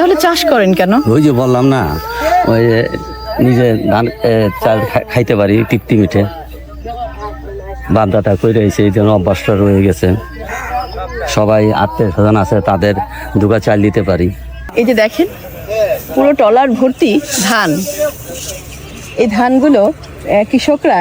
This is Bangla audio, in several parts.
তাহলে চাষ করেন কেন? ওই যে বললাম না ওই যে নিজে ধান চাল খাইতে পারি তৃপ্তি মিঠে। বান্দাটা করে রয়েছে এই জন্য অভ্যাসটা রয়ে গেছে। সবাই আত্মীয় স্বজন আছে তাদের দুগা চাল দিতে পারি। এই যে দেখেন পুরো টলার ভর্তি ধান। এই ধানগুলো কৃষকরা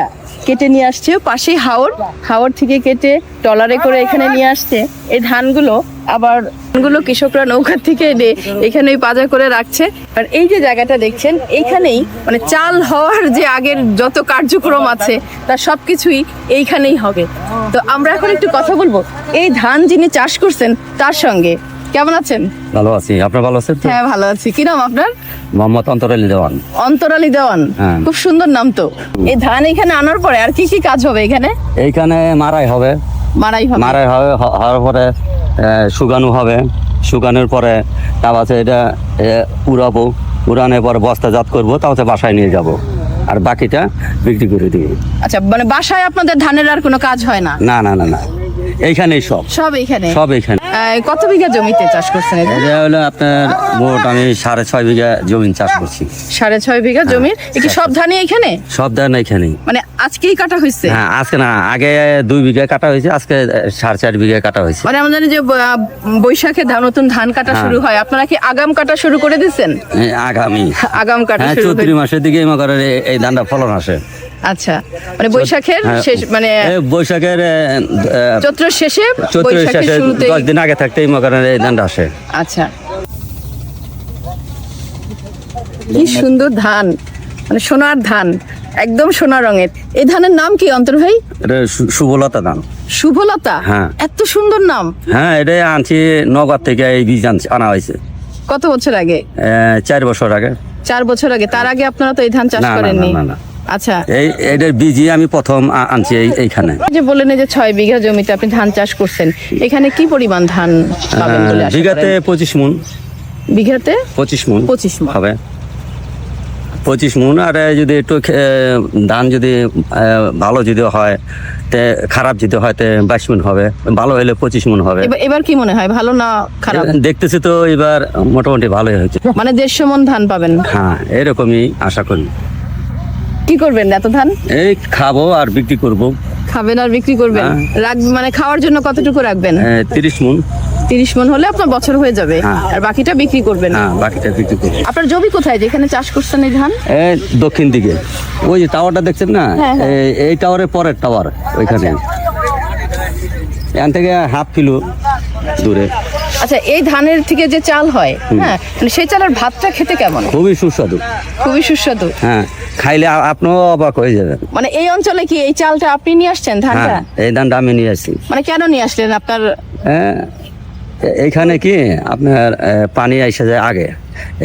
কেটে নিয়ে আসছে, পাশেই হাওর। হাওর থেকে কেটে টলারে করে এখানে নিয়ে আসছে। এই ধানগুলো আবার ধানগুলো কৃষকরা নৌকা থেকে এনে এখানেই পাজা করে রাখছে। আর এই যে জায়গাটা দেখছেন, এইখানেই মানে চাল হওয়ার যে আগের যত কার্যক্রম আছে, তার সব কিছুই এইখানেই হবে। তো আমরা এখন একটু কথা বলব। এই ধান যিনি চাষ করছেন, তার সঙ্গে কেমন আছেন? ভালো আছি। আপনার ভালো আছেন হ্যাঁ ভালো আছি। কি নাম আপনার? মোহাম্মদ অন্তরালি দেওয়ান। অন্তরালী দেওয়ান। হ্যাঁ। খুব সুন্দর নাম তো। এই ধান এখানে আনার পরে আর কি কি কাজ হবে এখানে? এইখানে মারাই হবে। মারাই হবে। মারাই হবে হওয়ার পরে শুকানো হবে। শুকানোর পরে তারপর এটা উড়াবো। উড়ানোর পরে বস্তাজাত করব তারপর বাসায় নিয়ে যাব। আর বাকিটা বিক্রি করে দিই আচ্ছা মানে বাসায় আপনাদের ধানের আর কোনো কাজ হয় না? না না না না। এইখানেই সব। সব এখানে সব এইখানে। কত বিঘা জমিতে চাষ করছেন এটা? হলো আপনার মোট আমি সাড়ে ছয় বিঘা জমি চাষ করছি। সাড়ে ছয় বিঘা জমির? এ কি সব ধানই এখানে? সব ধান এইখানেই মানে আজকেই কাটা হয়েছে? হ্যাঁ আজকে না আগে দুই বিঘা কাটা হয়েছে আজকে সাড়ে চার বিঘা কাটা হয়েছে। মানে জানি যে বৈশাখে ধান নতুন ধান কাটা হ্যাঁ। শুরু হয়। আপনারা কি আগাম কাটা শুরু করে দিচ্ছেন? আগামী। আগাম কাটা হ্যাঁ শুরু চৈত্রি মাসের দিকে মনে এই- ধানটা ফলন আসে। আচ্ছা। মানে বৈশাখের হ্যাঁ, শেষ মানে বৈশাখের চৈত্র শেষে বৈশাখের শেষে শুরুতে দশ দিন আগে থাকতেই মনে করেন এই ধানটা আসে। আচ্ছা। কি সুন্দর ধান। মানে সোনার ধান একদম সোনা রঙের। এই ধানের নাম কি অন্তর ভাই? এটা শুভলতা ধান। শুভলতা হ্যাঁ। এত সুন্দর নাম। হ্যাঁ এটা আনছি নগর থেকে এই বীজ আনছি আনা হয়েছে। কত বছর আগে? চার বছর আগে। চার বছর আগে। তার আগে আপনারা তো এই ধান চাষ করেননি না, না, না। আচ্ছা। এই এটার বীজই আমি প্রথম আনছি এই- এইখানে। যে বললেন যে ছয় বিঘা জমিতে আপনি ধান চাষ করছেন এখানে কি পরিমাণ ধান পাবেন বলে আশা বিঘাতে করেন? পঁচিশ মন। বিঘাতে? পঁচিশ মন পঁচিশ মণ। হবে। পঁচিশ মন আর এ, যদি একটু খে- ধান যদি এ, ভালো যদি হয় তে খারাপ যদি হয় তে বাইশ মন হবে। ভালো হলে পঁচিশ মন হবে। এবার এবার কি মনে হয় ভালো না খারাপ? দেখতেছি তো এবার মোটামুটি ভালোই হয়েছে। মানে দেড়শো মন ধান পাবেন। হ্যাঁ এরকমই আশা করি। কি করবেন? এত ধান? এই খাব আর বিক্রি করব। খাবেন আর বিক্রি করবেন? হ্যাঁ। রাখবেন মানে খাওয়ার জন্য কতটুকু রাখবেন? তিরিশ মন। তিরিশ মন হলে আপনার বছর হয়ে যাবে। হ্যাঁ। আর বাকিটা বিক্রি করবেন? হ্যাঁ বাকিটা বিক্রি করব। আপনার জমি কোথায় যেখানে চাষ করছেন এই ধান? দক্ষিণ দিকে। ওই যে টাওয়ারটা দেখছেন না। এই- এই টাওয়ারের পরের টাওয়ার ওইখানে। এখান থেকে হাফ কিলো দূরে। আচ্ছা এই ধানের থেকে যে চাল হয় হ্যাঁ মানে সেই চালের ভাতটা খেতে কেমন? খুবই সুস্বাদু। খুবই সুস্বাদু। হ্যাঁ খাইলে আপনিও অবাক হয়ে যাবেন। মানে এই অঞ্চলে কি এই চালটা আপনি নিয়ে আসছেন ধানটা? হ্যাঁ এই ধানটা আমি নিয়ে আসছি। মানে কেন নিয়ে আসলেন আপনার? হ্যাঁ এইখানে কি আপনার পানি এসে যায় আগে।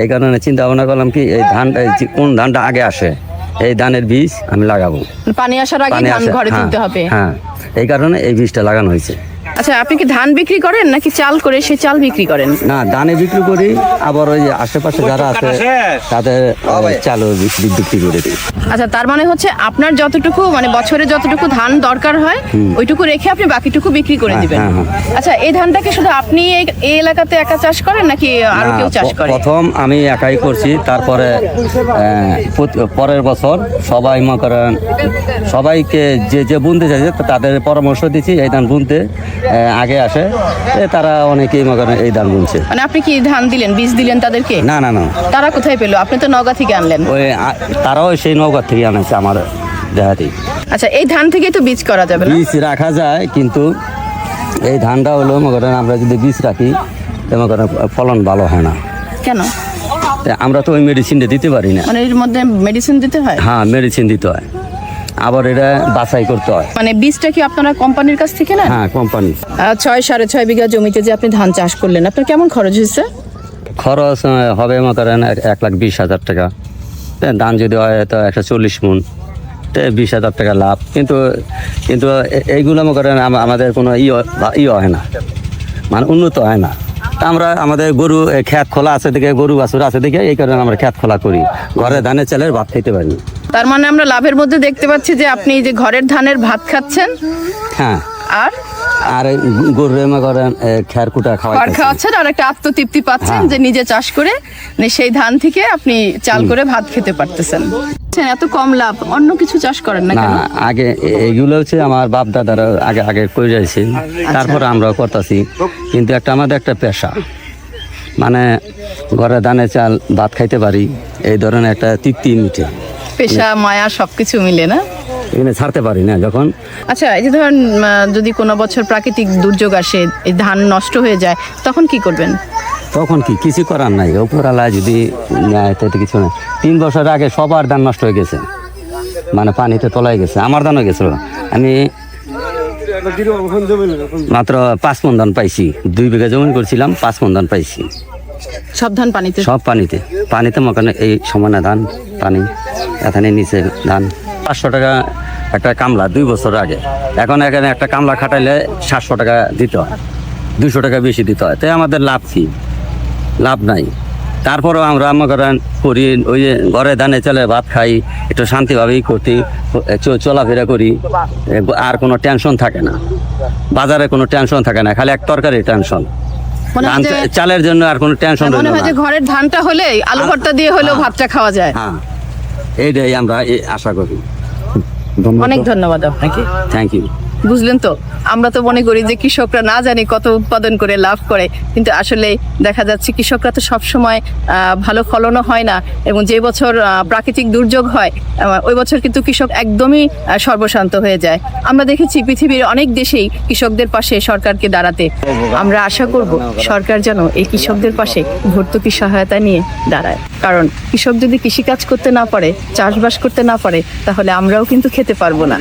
এই কারণে চিন্তা ভাবনা করলাম কি এই ধানটা কোন ধানটা আগে আসে এই ধানের বীজ আমি লাগাবো। পানি আসার আগে ধান ঘরে হ্যাঁ, তুলতে হবে। হ্যাঁ এই কারণে এই বীজটা লাগানো হয়েছে। আচ্ছা আপনি কি ধান বিক্রি করেন নাকি চাল করে সে চাল বিক্রি করেন? না ধানে বিক্রি করি আবার ওই আশেপাশে যারা আছে তাদের চালও বিক্রি বিক্রি করে দিই। আচ্ছা তার মানে হচ্ছে আপনার যতটুকু মানে বছরে যতটুকু ধান দরকার হয় ওইটুকু রেখে আপনি বাকিটুকু বিক্রি করে হ্যাঁ, দিবেন। হ্যাঁ, হ্যাঁ। আচ্ছা এই ধানটাকে শুধু আপনি এই- এই এলাকাতে একা চাষ করেন নাকি আরও কেউ চাষ করে? প্রথম আমি একাই করছি তারপরে পরের বছর সবাই মনে করেন সবাইকে যে যে বুনতে চাইছে তো তাদের পরামর্শ দিচ্ছি এই ধান বুনতে। আগে আসে। তারা অনেকেই মনে করেন এই ধান বুনছে। মানে আপনি কি ধান দিলেন বীজ দিলেন তাদেরকে? না না না। তারা কোথায় পেল? আপনি তো নগা থেকে আনলেন। ওই আ- তারাও সেই নৌকা থেকে আনাইছে আমার দেহাতেই আচ্ছা এই ধান থেকে তো বীজ করা যাবে না? বীজ রাখা যায় কিন্তু এই ধানটা হলো মনে করেন আমরা যদি বীজ রাখি তো মনে করেন ফলন ভালো হয় না। কেন? তা আমরা তো ওই মেডিসিনটা দিতে পারি না। মানে এর মধ্যে মেডিসিন দিতে হয়? হ্যাঁ মেডিসিন দিতে হয়। আবার এটা বাছাই করতে হয়। মানে বীজটা কি আপনারা কোম্পানির কাছ থেকে না হ্যাঁ কোম্পানি। ছয় সাড়ে ছয় বিঘা জমিতে যে আপনি ধান চাষ করলেন আপনার কেমন খরচ হয়েছে? খরচ হবে মনে করেন এক- লাখ বিশ হাজার টাকা। ধান যদি হয় তো একশো চল্লিশ মন। তো বিশ হাজার টাকা লাভ। কিন্তু কিন্তু এইগুলো মনে করেন আমাদের কোনো ই হয় না। মানে উন্নত হয় না। আমরা আমাদের গরু খেত খোলা আছে দিকে গরু বাছুর আছে দিকে এই কারণে আমরা খেত খোলা করি। ঘরে ধানের চালের ভাত খেতে পারি। তার মানে আমরা লাভের মধ্যে দেখতে পাচ্ছি যে আপনি যে ঘরের ধানের ভাত খাচ্ছেন হ্যাঁ। আর? আর গরুরে করেন খের কুটা খড় খাওয়াচ্ছেন আর একটা আত্মতৃপ্তি পাচ্ছেন হ্যাঁ। যে নিজে চাষ করে সেই ধান থেকে আপনি চাল করে ভাত খেতে পারতেছেন। এত কম লাভ অন্য কিছু চাষ করেন না আগে এ- এইগুলো হচ্ছে আমার বাপ দাদারা আগে আগে করে যাইছে। তারপর আমরাও করতেছি। কিন্তু একটা আমাদের একটা পেশা। মানে ঘরে ধানে চাল ভাত খাইতে পারি এই ধরনের একটা তৃপ্তি মিটে। পেশা মায়া সবকিছু মিলে না? এখানে ছাড়তে পারি না যখন। আচ্ছা এই যে ধরেন যদি কোনো বছর প্রাকৃতিক দুর্যোগ আসে এই ধান নষ্ট হয়ে যায় তখন কি করবেন? তখন কি? কিছু করার নাই। উপরালা যদি তাতে কিছু নাই। তিন বছর আগে সবার ধান নষ্ট হয়ে গেছে। মানে পানিতে তলায় গেছে। আমার ধানও গেছিল। আমি মাত্র পাঁচ মন ধান পাইছি। দুই বিঘা জমি করছিলাম পাঁচ মন ধান পাইছি। সব ধান পানিতে? সব পানিতে। পানিতে মকানে এই সমানে ধান পানি। এখানে নিচে ধান। পাঁচশো টাকা একটা কামলা দুই বছর আগে। এখন এখানে একটা কামলা খাটাইলে সাতশো টাকা দিতে হয় দুশো টাকা বেশি দিতে হয়। তাই আমাদের লাভ কি? লাভ নাই। তারপরেও আমরা করেন করি ওই যে ঘরে ধানে চলে ভাত খাই একটু শান্তিভাবেই করতে চ- চলাফেরা করি আর কোনো টেনশন থাকে না। বাজারে কোনো টেনশন থাকে না খালি এক তরকারি টেনশন। হয় চালের জন্য আর কোনো টেনশন হয় না। ঘরের ধানটা হলে আলু ভর্তা দিয়ে হলেও ভাতটা খাওয়া যায়। হ্যাঁ। এইটাই আমরা আশা করি। অনেক ধন্যবাদ আপনাকে। থ্যাংক ইউ বুঝলেন তো? আমরা তো মনে করি যে কৃষকরা না জানি কত উৎপাদন করে লাভ করে, কিন্তু আসলে দেখা যাচ্ছে কৃষকরা তো সবসময় ভালো ফলনও হয় না এবং যে বছর প্রাকৃতিক দুর্যোগ হয় ওই বছর কিন্তু কৃষক একদমই সর্বশান্ত হয়ে যায়। আমরা দেখেছি পৃথিবীর অনেক দেশেই কৃষকদের পাশে সরকারকে দাঁড়াতে। আমরা আশা করব সরকার যেন এই কৃষকদের পাশে ভর্তুকি সহায়তা নিয়ে দাঁড়ায়। কারণ কৃষক যদি কৃষিকাজ করতে না পারে, চাষবাস করতে না পারে, তাহলে আমরাও কিন্তু খেতে পারব না।